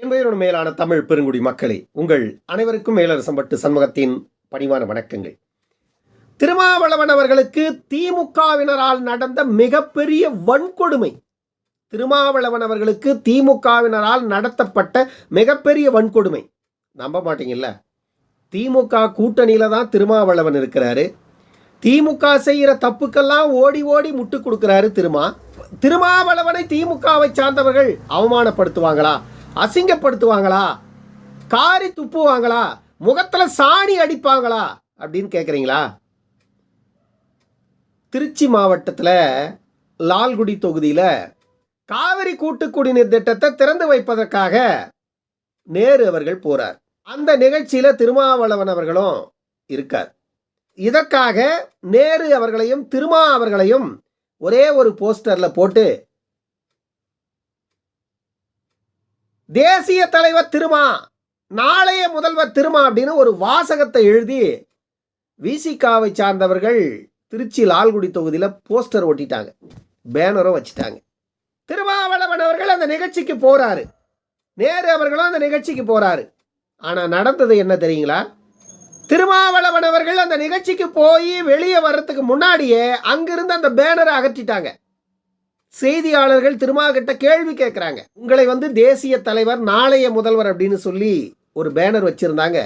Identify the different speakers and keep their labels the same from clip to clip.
Speaker 1: என்பதனோட மேலான தமிழ் பெருங்குடி மக்களே உங்கள் அனைவருக்கும் மேலரசம் பட்டு சண்முகத்தின் பணிவான வணக்கங்கள். திருமாவளவன் அவர்களுக்கு திமுகவினரால் நடந்த மிகப்பெரிய வன்கொடுமை. திருமாவளவன் அவர்களுக்கு திமுகவினரால் நடத்தப்பட்ட மிகப்பெரிய வன்கொடுமை. நம்ப மாட்டீங்கல்ல? திமுக கூட்டணியில் தான் திருமாவளவன் இருக்கிறாரு. திமுக செய்கிற தப்புக்கெல்லாம் ஓடி ஓடி முட்டு கொடுக்குறாரு திருமா. திருமாவளவனை திமுகவை சார்ந்தவர்கள் அவமானப்படுத்துவாங்களா? அசிங்கப்படுத்துவாங்களா? காரி துப்புவாங்களா? முகத்தில் சாணி அடிப்பாங்களா? அப்படின்னு கேட்குறீங்களா திருச்சி மாவட்டத்தில் லால்குடி தொகுதியில் காவிரி கூட்டு குடிநீர் திட்டத்தை திறந்து வைப்பதற்காக நேரு அவர்கள் போறார். அந்த நிகழ்ச்சியில் திருமாவளவன் அவர்களும் இருக்கார். இதற்காக நேரு அவர்களையும் திருமா அவர்களையும் ஒரே ஒரு போஸ்டரில் போட்டு தேசிய தலைவர் திருமா நாளைய முதல்வர் திருமா அப்படின்னு ஒரு வாசகத்தை எழுதி விசிகாவை சார்ந்தவர்கள் திருச்சி லால்குடி தொகுதியில் போஸ்டர் ஒட்டிட்டாங்க. பேனரும் வச்சுட்டாங்க. திருமாவளவன் அவர்கள் அந்த நிகழ்ச்சிக்கு போறாரு. நேரு அவர்களும் அந்த நிகழ்ச்சிக்கு போறாரு. ஆனால் நடந்தது என்ன தெரியுங்களா? திருமாவளவன் அவர்கள் அந்த நிகழ்ச்சிக்கு போய் வெளியே வர்றதுக்கு முன்னாடியே அங்கிருந்து அந்த பேனரை அகற்றிட்டாங்க. செய்தியாளர்கள் திருமாகிட்ட கேள்வி கேட்குறாங்க உங்களை வந்து தேசிய தலைவர் நாளைய முதல்வர் அப்படின்னு சொல்லி ஒரு பேனர் வச்சிருந்தாங்க.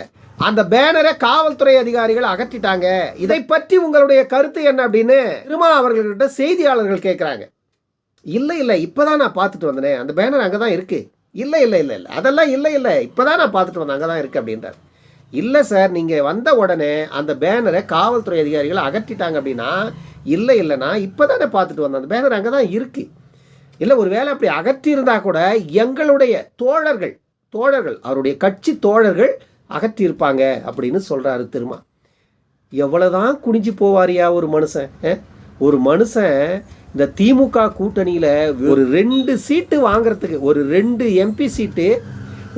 Speaker 1: அந்த பேனரை காவல்துறை அதிகாரிகள் அகற்றிட்டாங்க. இதை பற்றி உங்களுடைய கருத்து என்ன அப்படின்னு திருமா அவர்கள்கிட்ட செய்தியாளர்கள் கேட்குறாங்க இல்லை இல்லை இப்போ தான் நான் பார்த்துட்டு வந்தேனே. அந்த பேனர் அங்கே தான் இருக்கு. இல்லை இல்லை இல்லை இல்லை அதெல்லாம் இல்லை இல்லை இப்போ தான் நான் பார்த்துட்டு வந்தேன் அங்கே தான் இருக்குது அப்படின்றார். இல்லை சார் நீங்கள் வந்த உடனே அந்த பேனரை காவல்துறை அதிகாரிகள் அகற்றிட்டாங்க அப்படின்னா இல்லை இல்லைன்னா இப்போ தானே பார்த்துட்டு வந்தேன். அந்த பேனர் அங்கே தான் இருக்குது இல்லை ஒரு வேளை அப்படி அகற்றியிருந்தா கூட எங்களுடைய தோழர்கள் தோழர்கள் அவருடைய கட்சி தோழர்கள் அகற்றியிருப்பாங்க அப்படின்னு சொல்கிறாரு திருமா. எவ்வளோதான் குனிஞ்சு போவாரியா ஒரு மனுஷன் ஒரு மனுஷன் இந்த திமுக கூட்டணியில் ஒரு ரெண்டு சீட்டு வாங்குறதுக்கு ஒரு ரெண்டு எம்பி சீட்டு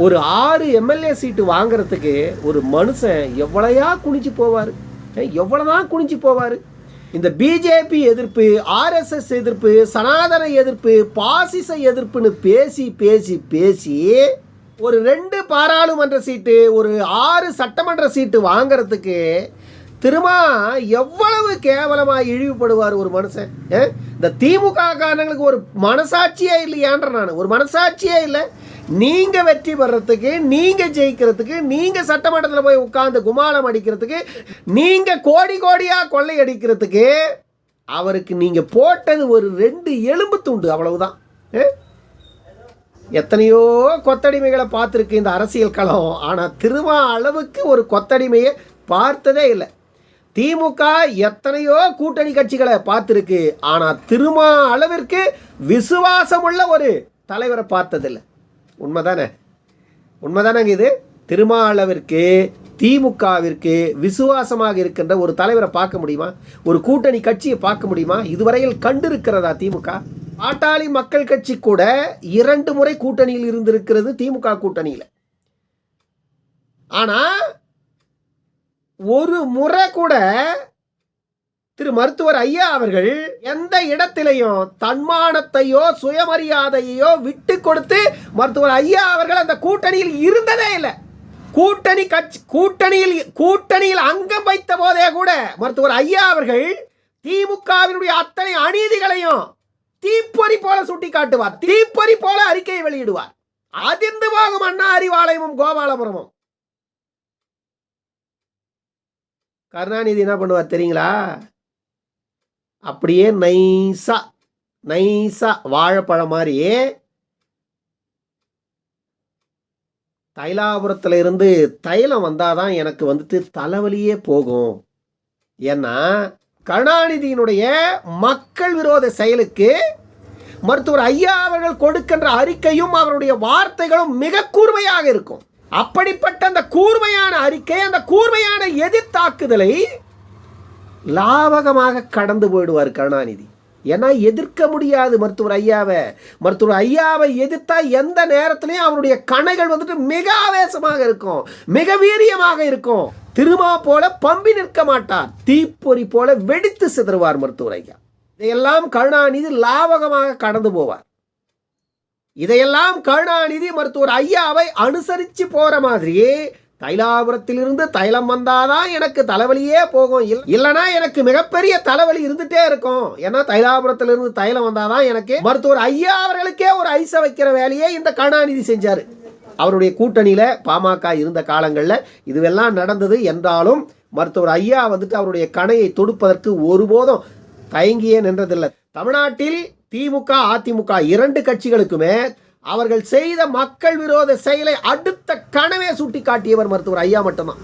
Speaker 1: ஒரு ஆறு எம்எல்ஏ சீட்டு வாங்குறதுக்கு ஒரு மனுஷன் எவ்வளையா குனிஞ்சு போவார்? எவ்வளோதான் குனிஞ்சு போவார்? இந்த பிஜேபி எதிர்ப்பு ஆர்எஸ்எஸ் எதிர்ப்பு சனாதன எதிர்ப்பு பாசிச எதிர்ப்புன்னு பேசி பேசி பேசி ஒரு ரெண்டு பாராளுமன்ற சீட்டு ஒரு ஆறு சட்டமன்ற சீட்டு வாங்குறதுக்கு திரும்ப எவ்வளவு கேவலமாக இழிவுபடுவார் ஒரு மனுஷன்? இந்த திமுக காரணங்களுக்கு ஒரு மனசாட்சியே இல்லையான்ற நான். ஒரு மனசாட்சியே இல்லை. நீங்கள் வெற்றி பெறத்துக்கு நீங்கள் ஜெயிக்கிறதுக்கு நீங்கள் சட்டமன்றத்தில் போய் உட்கார்ந்து குமாலம் அடிக்கிறதுக்கு நீங்கள் கோடி கோடியாக கொள்ளையடிக்கிறதுக்கு அவருக்கு நீங்கள் போட்டது ஒரு ரெண்டு எலும்பு துண்டு அவ்வளவுதான். எத்தனையோ கொத்தடிமைகளை பார்த்துருக்கு இந்த அரசியல் களம். ஆனால் திருமா அளவுக்கு ஒரு கொத்தடிமையை பார்த்ததே இல்லை. திமுக எத்தனையோ கூட்டணி கட்சிகளை பார்த்துருக்கு. ஆனால் திருமா அளவிற்கு விசுவாசமுள்ள ஒரு தலைவரை பார்த்ததில்லை. உண்மைதானே? உண்மைதானங்க இது? திருமா அளவிற்கு திமுகவிற்கு விசுவாசமாக இருக்கின்ற ஒரு தலைவரை பார்க்க முடியுமா? ஒரு கூட்டணி கட்சியை பார்க்க முடியுமா? இதுவரையில் கண்டிருக்கிறதா திமுக? பாட்டாளி மக்கள் கட்சி கூட இரண்டு முறை கூட்டணியில் இருந்திருக்கிறது திமுக கூட்டணியில். ஆனால் ஒரு முறை கூட திரு மருத்துவர் ஐயா அவர்கள் எந்த இடத்திலையும் தன்மானத்தையோ சுயமரியாதையோ விட்டு கொடுத்து மருத்துவர் ஐயா அவர்கள் அந்த கூட்டணியில் இருந்ததே இல்லை. கூட்டணி கட்சி கூட்டணியில் கூட்டணியில் அங்கம் வைத்த போதே கூட மருத்துவர் ஐயா அவர்கள் திமுகவினுடைய அத்தனை அநீதிகளையும் தீப்பொறி போல சுட்டி காட்டுவார் தீப்பொறி போல அறிக்கையை வெளியிடுவார். அதிர்ந்து போகும் அண்ணா அறிவாலயமும் கோபாலபுரமும். கருணாநிதி என்ன பண்ணுவார் தெரியுங்களா? அப்படியே நைஸா நைஸா வாழைப்பழம் மாதிரி தைலாபுரத்தில் இருந்து தைலம் வந்தாதான் எனக்கு வந்துட்டு தலைவலியே போகும். ஏன்னா கருணாநிதியினுடைய மக்கள் விரோத செயலுக்கு மருத்துவர் ஐயா அவர்கள் கொடுக்கின்ற அறிக்கையும் அவருடைய வார்த்தைகளும் மிக கூர்மையாக இருக்கும். அப்படிப்பட்ட அந்த கூர்மையான அறிக்கை அந்த கூர்மையான எதிர்த்தாக்குதலை லாவகமாக கடந்து போயிடுவார் கருணாநிதி. ஏன்னா எதிர்க்க முடியாது மருத்துவர் ஐயாவை. மருத்துவர் ஐயாவை எதிர்த்தா எந்த நேரத்திலையும் அவருடைய கணைகள் வந்துட்டு மிக ஆவேசமாக இருக்கும். மிக வீரியமாக இருக்கும். திருமா போல பம்பி நிற்க மாட்டார். தீப்பொறி போல வெடித்து சிதறுவார் மருத்துவர் ஐயா. இதையெல்லாம் கருணாநிதி லாவகமாக கடந்து போவார். இதையெல்லாம் கருணாநிதி மருத்துவர் ஐயாவை அனுசரித்து போகிற மாதிரியே தைலாபுரத்திலிருந்து தைலம் வந்தாதான் எனக்கு தலைவலியே போகும். இல் இல்லைனா எனக்கு மிகப்பெரிய தலைவலி இருந்துட்டே இருக்கும். ஏன்னா தைலாபுரத்திலிருந்து தைலம் வந்தாதான் எனக்கு மருத்துவர் ஐயா அவர்களுக்கே ஒரு ஐசை வைக்கிற வேலையை இந்த கருணாநிதி செஞ்சார். அவருடைய கூட்டணியில் பாமக இருந்த காலங்களில் இதுவெல்லாம் நடந்தது என்றாலும் மருத்துவர் ஐயா வந்துட்டு அவருடைய கணையை தொடுப்பதற்கு ஒருபோதும் தயங்கியே நின்றதில்லை. தமிழ்நாட்டில் திமுக அதிமுக இரண்டு கட்சிகளுக்குமே அவர்கள் செய்த மக்கள் விரோத செயலை அடுத்த கனவே சுட்டி காட்டியவர் மருத்துவர் ஐயா மட்டும்தான்.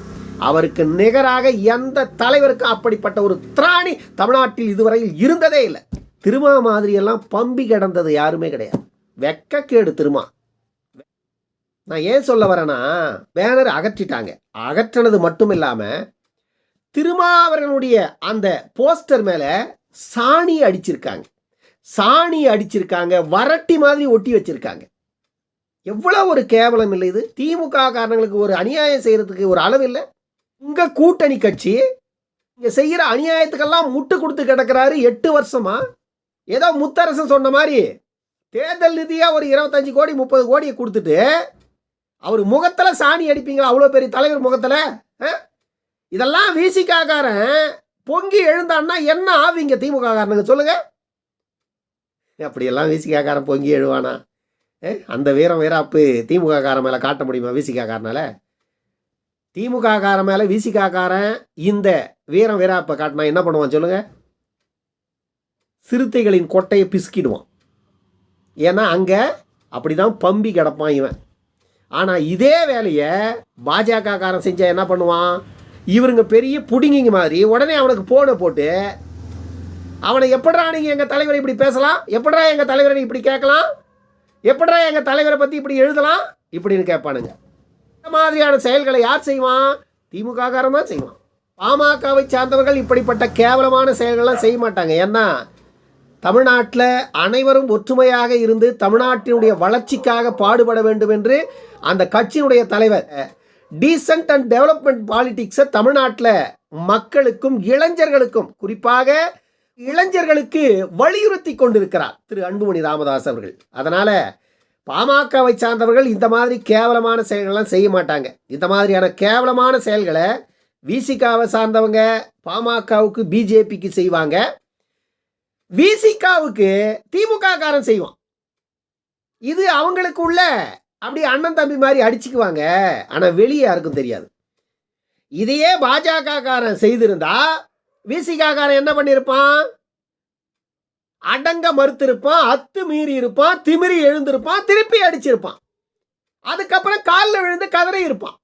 Speaker 1: அவருக்கு நிகராக எந்த தலைவருக்கும் அப்படிப்பட்ட ஒரு திராணி தமிழ்நாட்டில் இதுவரையில் இருந்ததே இல்லை. திருமா மாதிரியெல்லாம் பம்பி கிடந்தது யாருமே கிடையாது. வெக்கக்கேடு திருமா. நான் ஏன் சொல்ல வரேன்னா பேனர் அகற்றிட்டாங்க. அகற்றினது மட்டும் இல்லாமல் திருமாவர்களுடைய அந்த போஸ்டர் மேலே சாணி அடிச்சிருக்காங்க. சாணி அடிச்சிருக்காங்க வரட்டி மாதிரி ஒட்டி வச்சிருக்காங்க. எவ்வளோ ஒரு கேவலம் இல்லை இது? திமுக காரணங்களுக்கு ஒரு அநியாயம் செய்கிறதுக்கு ஒரு அளவு இல்லை. உங்கள் கூட்டணி கட்சி இங்கே செய்கிற அநியாயத்துக்கெல்லாம் முட்டு கொடுத்து கிடக்கிறாரு எட்டு வருஷமா. ஏதோ முத்தரசன் சொன்ன மாதிரி தேர்தல் நிதியாக ஒரு இருபத்தஞ்சு கோடி முப்பது கோடியை கொடுத்துட்டு அவர் முகத்தில் சாணி அடிப்பீங்களா? அவ்வளோ பெரிய தலைவர் முகத்தில் ஆ? இதெல்லாம் விசிகாக்காரன் பொங்கி எழுந்தான்னா என்ன ஆவீங்க திமுக காரனுங்க சொல்லுங்கள் அப்படியெல்லாம் விசிகாக்காரன் பொங்கி எழுவானா? அந்த வீரம் வீராப்பு திமுக காரன் மேலே காட்ட முடியுமா விசிகா காரனால திமுக காரன் மேலே விசிகா காரன் இந்த வீரம் வீராப்பை காட்டினா என்ன பண்ணுவான் சொல்லுங்க? சிறுத்தைகளின் கொட்டையை பிசுக்கிடுவான். ஏன்னா அங்கே அப்படிதான் பம்பி கிடப்பான் இவன். ஆனால் இதே வேலையை பாஜக காரன் செஞ்சால் என்ன பண்ணுவான்? இவருங்க பெரிய புடுங்கிங்க மாதிரி உடனே அவனுக்கு போனை போட்டு அவனை எப்படா நீங்கள் எங்கள் தலைவரை இப்படி பேசலாம்? எப்படா எங்கள் தலைவரை இப்படி கேட்கலாம்? எப்படா எங்கள் தலைவரை பற்றி இப்படி எழுதலாம்? இப்படின்னு கேட்பானுங்க. இந்த மாதிரியான செயல்களை யார் செய்வான்? திமுக தான் செய்வான். பாமகவை சார்ந்தவர்கள் இப்படிப்பட்ட கேவலமான செயல்கள்லாம் செய்ய மாட்டாங்க. ஏன்னா தமிழ்நாட்டில் அனைவரும் ஒற்றுமையாக இருந்து தமிழ்நாட்டினுடைய வளர்ச்சிக்காக பாடுபட வேண்டும் என்று அந்த கட்சியினுடைய தலைவர் டீசன்ட் அண்ட் டெவலப்மெண்ட் பாலிட்டிக்ஸை தமிழ்நாட்டில் மக்களுக்கும் இளைஞர்களுக்கும் குறிப்பாக இளைஞர்களுக்கு வலியுறுத்தி கொண்டிருக்கிறார் திரு அன்புமணி ராமதாஸ் அவர்கள். அதனால பாமகவை சார்ந்தவர்கள் இந்த மாதிரி கேவலமான செயல்கள்லாம் செய்ய மாட்டாங்க. இந்த மாதிரியான கேவலமான செயல்களை விசிகாவை சார்ந்தவங்க பாமகவுக்கு பிஜேபிக்கு செய்வாங்க. விசிகாவுக்கு திமுக காரன் செய்வான். இது அவங்களுக்கு உள்ள அப்படி அண்ணன் தம்பி மாதிரி அடிச்சுக்குவாங்க. ஆனால் வெளியே யாருக்கும் தெரியாது. இதையே பாஜக காரன் செய்திருந்தா விசிகாகாரன் என்ன பண்ணியிருப்பான் அடங்க மறுத்திருப்பான் அத்து மீறி இருப்பான் திமிரி எழுந்திருப்பான் திருப்பி அடிச்சிருப்பான். அதுக்கப்புறம் காலில் விழுந்து கதறி இருப்பான்.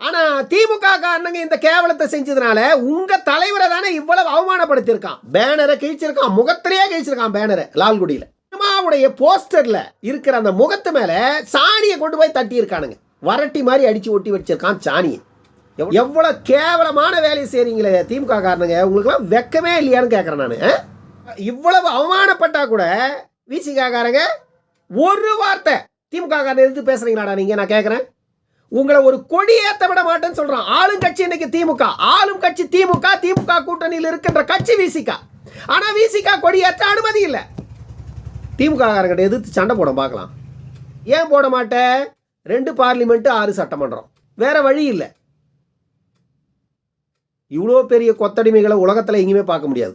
Speaker 1: ஆனால் திமுக காரணங்க இந்த கேவலத்தை செஞ்சதுனால உங்கள் தலைவரை தானே இவ்வளவு அவமானப்படுத்தியிருக்கான். பேனரை கிழிச்சிருக்கான் முகத்திலேயே கிழிச்சிருக்கான் பேனரை லால்குடியில். சினிமாவுடைய போஸ்டரில் இருக்கிற அந்த முகத்து மேலே சாணியை கொண்டு போய் தட்டியிருக்கானுங்க. வரட்டி மாதிரி அடித்து ஒட்டி வச்சிருக்கான் சாணியை. எவ்வளோ எவ்வளவு கேவலமான வேலையை செய்றீங்களே திமுக காரணங்க உங்களுக்குலாம் வெக்கமே இல்லையான்னு கேட்குறேன் நான். இவ்வளவு அவமானப்பட்டா கூட விசிகாக்காரங்க ஒரு வார்த்தை திமுக காரன் எதிர்த்து பேசுறீங்களாடா நீங்க? நான் கேட்குறேன் உங்களை ஒரு கொடி ஏற்ற விட மாட்டேன்னு சொல்றான். ஆளும் கட்சி இன்னைக்கு திமுக. ஆளும் கட்சி திமுக திமுக கூட்டணியில் இருக்கின்ற கட்சி விசிகா. ஆனா விசிகா கொடி ஏற்ற அனுமதி இல்லை. திமுக காரங்கிட்ட எதிர்த்து சண்டை போட பார்க்கலாம். ஏன் போட மாட்டேன் ரெண்டு பார்லிமெண்ட்டு ஆறு சட்டமன்றம். வேற வழி இல்லை. இவ்வளோ பெரிய கொத்தடிமைகளை உலகத்தில் எங்கேயுமே பார்க்க முடியாது.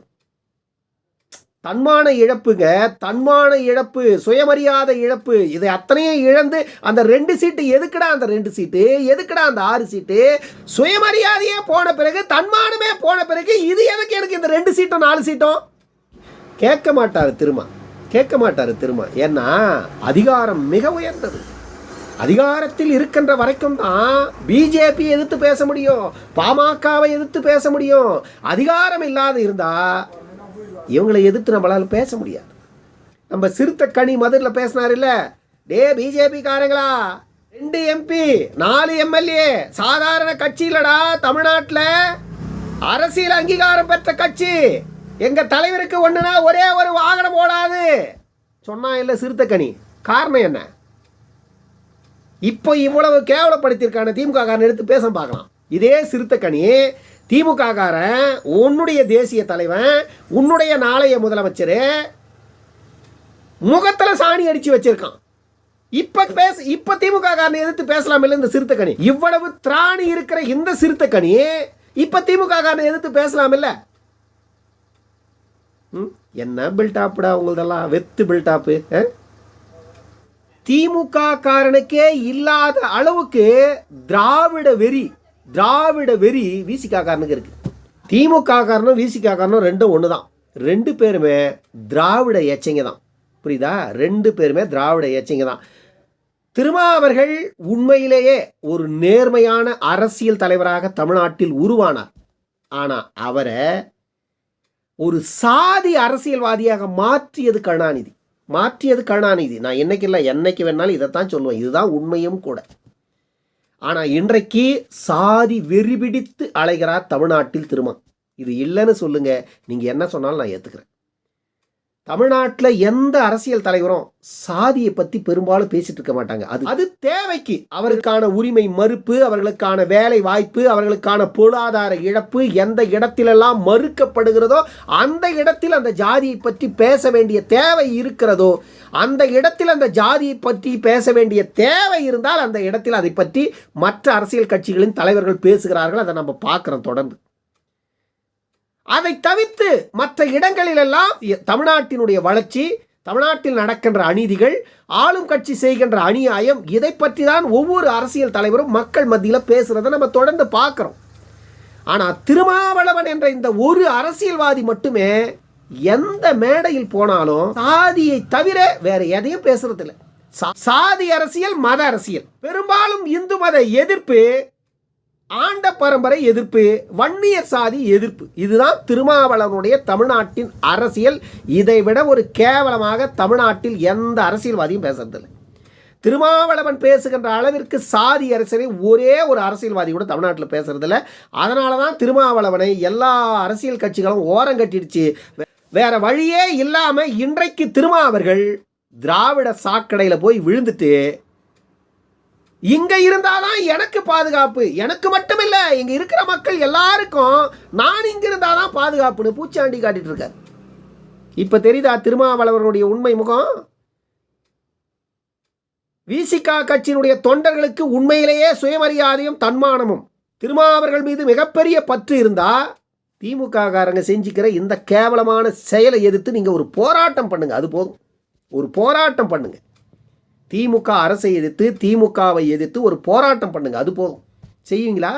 Speaker 1: தன்மான இழப்புங்க தன்மான இழப்பு சுயமரியாதை இழப்பு இதை அத்தனையும் இழந்து அந்த ரெண்டு சீட்டு எதுக்குடா அந்த ரெண்டு சீட்டு? எதுக்குடா அந்த ஆறு சீட்டு? சுயமரியாதையே போன பிறகு தன்மானமே போன பிறகு இது எதுக்கு எனக்கு இந்த ரெண்டு சீட்டும் நாலு சீட்டும்? கேட்க மாட்டார் திருமா. கேட்க மாட்டார் திருமா. ஏன்னா அதிகாரம் மிக உயர்ந்தது. அதிகாரத்தில் இருக்கின்ற வரைக்கும் தான் பிஜேபி எதிர்த்து பேச முடியும். பாமகவை எதிர்த்து பேச முடியும். அதிகாரம் இல்லாத இருந்தால் இவங்களை எதிர்த்து நம்மளால் பேச முடியாது. நம்ம சிறுத்த கனி மதுரில் பேசினார் இல்லை டே பிஜேபி காரங்களா? ரெண்டு எம்பி நாலு எம்எல்ஏ சாதாரண கட்சி இல்லடா தமிழ்நாட்டில். அரசியல் அங்கீகாரம் பெற்ற கட்சி. எங்கள் தலைவருக்கு ஒன்றுனா ஒரே ஒரு வாகனம் ஓடாது. சொன்னா இல்லை சிறுத்தக்கணி காரணம் என்ன? இப்போ இவ்வளவு கேவலப்படுத்தியிருக்கான திமுக காரன் எடுத்து பேச பார்க்கலாம். இதே சிறுத்தைக்கனி திமுக காரன் உன்னுடைய தேசிய தலைவன் உன்னுடைய நாளைய முதலமைச்சர் முகத்தில் சாணி அடித்து வச்சிருக்கான். இப்ப பேச இப்ப திமுக காரனை எதிர்த்து பேசலாம் இல்லை இந்த சிறுத்தைக்கணி இவ்வளவு திராணி இருக்கிற இந்த சிறுத்தைக்கணி இப்ப திமுக காரனை எதிர்த்து பேசலாம் இல்லை ம், என்ன பில்டாப்டா உங்களதெல்லாம்? வெத்து பில்டாப்பு திமுக காரனுக்கே இல்லாத அளவுக்கு திராவிட வெறி திராவிட வெறி விசிகா காரனுக்கு இருக்கு. திமுக காரனும் விசிகா காரனும் ரெண்டும் ஒன்று தான் ரெண்டு பேருமே திராவிட எச்சைங்க தான். புரியுதா? ரெண்டு பேருமே திராவிட எச்சைங்க தான். திருமா அவர்கள் உண்மையிலேயே ஒரு நேர்மையான அரசியல் தலைவராக தமிழ்நாட்டில் உருவானார். ஆனால் அவரை ஒரு சாதி அரசியல்வாதியாக மாற்றியது கருணாநிதி. மாற்றியது கருணாநிதி. நான் என்னைக்கு இல்லை என்னைக்கு வேணாலும் இதைத்தான் சொல்லுவேன். இதுதான் உண்மையும் கூட. ஆனால் இன்றைக்கு சாதி வெறி பிடித்து அலைகிறார் தமிழ்நாட்டில் திருமா. இது இல்லைன்னு சொல்லுங்கள் நீங்கள் என்ன சொன்னாலும் நான் ஏற்றுக்கிறேன் தமிழ்நாட்டில் எந்த அரசியல் தலைவரும் சாதியை பற்றி பெரும்பாலும் பேசிட்டு இருக்க மாட்டாங்க. அது அது தேவைக்கு. அவருக்கான உரிமை மறுப்பு அவர்களுக்கான வேலை வாய்ப்பு அவர்களுக்கான பொருளாதார இழப்பு எந்த இடத்திலெல்லாம் மறுக்கப்படுகிறதோ அந்த இடத்தில் அந்த ஜாதியை பற்றி பேச வேண்டிய தேவை இருக்கிறதோ அந்த இடத்தில் அந்த ஜாதியை பற்றி பேச வேண்டிய தேவை இருந்தால் அந்த இடத்தில் அதை பற்றி மற்ற அரசியல் கட்சிகளின் தலைவர்கள் பேசுகிறார்கள். அதை நம்ம பார்க்குறோம் தொடர்ந்து. அதை தவிர்த்து மற்ற இடங்களிலெல்லாம் தமிழ்நாட்டினுடைய வளர்ச்சி தமிழ்நாட்டில் நடக்கின்ற அநீதிகள் ஆளும் கட்சி செய்கின்ற அநியாயம் இதை பற்றி தான் ஒவ்வொரு அரசியல் தலைவரும் மக்கள் மத்தியில் பேசுகிறத நம்ம தொடர்ந்து பார்க்குறோம். ஆனால் திருமாவளவன் என்ற இந்த ஒரு அரசியல்வாதி மட்டுமே எந்த மேடையில் போனாலும் சாதியை தவிர வேற எதையும் பேசுறதில்ல. சா- சாதி அரசியல் மத அரசியல். பெரும்பாலும் இந்து மத எதிர்ப்பு ஆண்ட பரம்பரை எதிர்ப்பு வன்னியர் சாதி எதிர்ப்பு. இதுதான் திருமாவளவனுடைய தமிழ்நாட்டின் அரசியல். இதை விட ஒரு கேவலமாக தமிழ்நாட்டில் எந்த அரசியல்வாதியும் பேசுறதில்லை. திருமாவளவன் பேசுகின்ற அளவிற்கு சாதி அரசியலை ஒரே ஒரு அரசியல்வாதி கூட தமிழ்நாட்டில் பேசுறதில்ல. அதனால தான் திருமாவளவனை எல்லா அரசியல் கட்சிகளும் ஓரம் கட்டிடுச்சு. வே- வேற வழியே இல்லாமல் இன்றைக்கு திருமா அவர்கள் திராவிட சாக்கடையில் போய் விழுந்துட்டு இங்க இருந்தாதான் எனக்கு பாதுகாப்பு. எனக்கு மட்டும் இல்ல இங்க இருக்கிற மக்கள் எல்லாருக்கும் நான் இங்க இருந்தாதான் பாதுகாப்புன்னு பூச்சாண்டி காட்டிட்டு இருக்காரு. இப்ப தெரியுதா திருமாவளவனுடைய உண்மை முகம்? விசிகா கட்சியினுடைய தொண்டர்களுக்கு உண்மையிலேயே சுயமரியாதையும் தன்மானமும். திருமாவர்கள் மீது மிகப்பெரிய பற்று இருந்தா திமுககாரங்க செஞ்சுக்கிற இந்த கேவலமான செயலை எதிர்த்து நீங்க ஒரு போராட்டம் பண்ணுங்க. அது போதும். ஒரு போராட்டம் பண்ணுங்க. திமுக அரசை எதிர்த்து திமுகவை எதிர்த்து ஒரு போராட்டம் பண்ணுங்கள் அது போதும். செய்வீங்களா?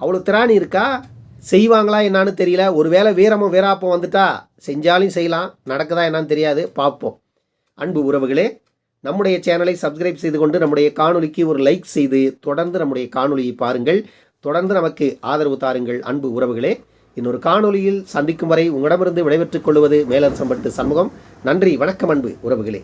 Speaker 1: அவ்வளோ திராணி இருக்கா? செய்வாங்களா என்னான்னு தெரியல. ஒருவேளை வீரமும் வீராப்பம் வந்துட்டா செஞ்சாலும் செய்யலாம். நடக்குதா என்னன்னு தெரியாது. பார்ப்போம். அன்பு உறவுகளே நம்முடைய சேனலை சப்ஸ்கிரைப் செய்து கொண்டு நம்முடைய காணொலிக்கு ஒரு லைக் செய்து தொடர்ந்து நம்முடைய காணொலியை பாருங்கள். தொடர்ந்து நமக்கு ஆதரவு தாருங்கள். அன்பு உறவுகளே இன்னொரு காணொலியில் சந்திக்கும் வரை உங்களிடமிருந்து விடைபெற்றுக் கொள்வது மேலரசம்பட்டு சண்முகம். நன்றி வணக்கம் அன்பு உறவுகளே.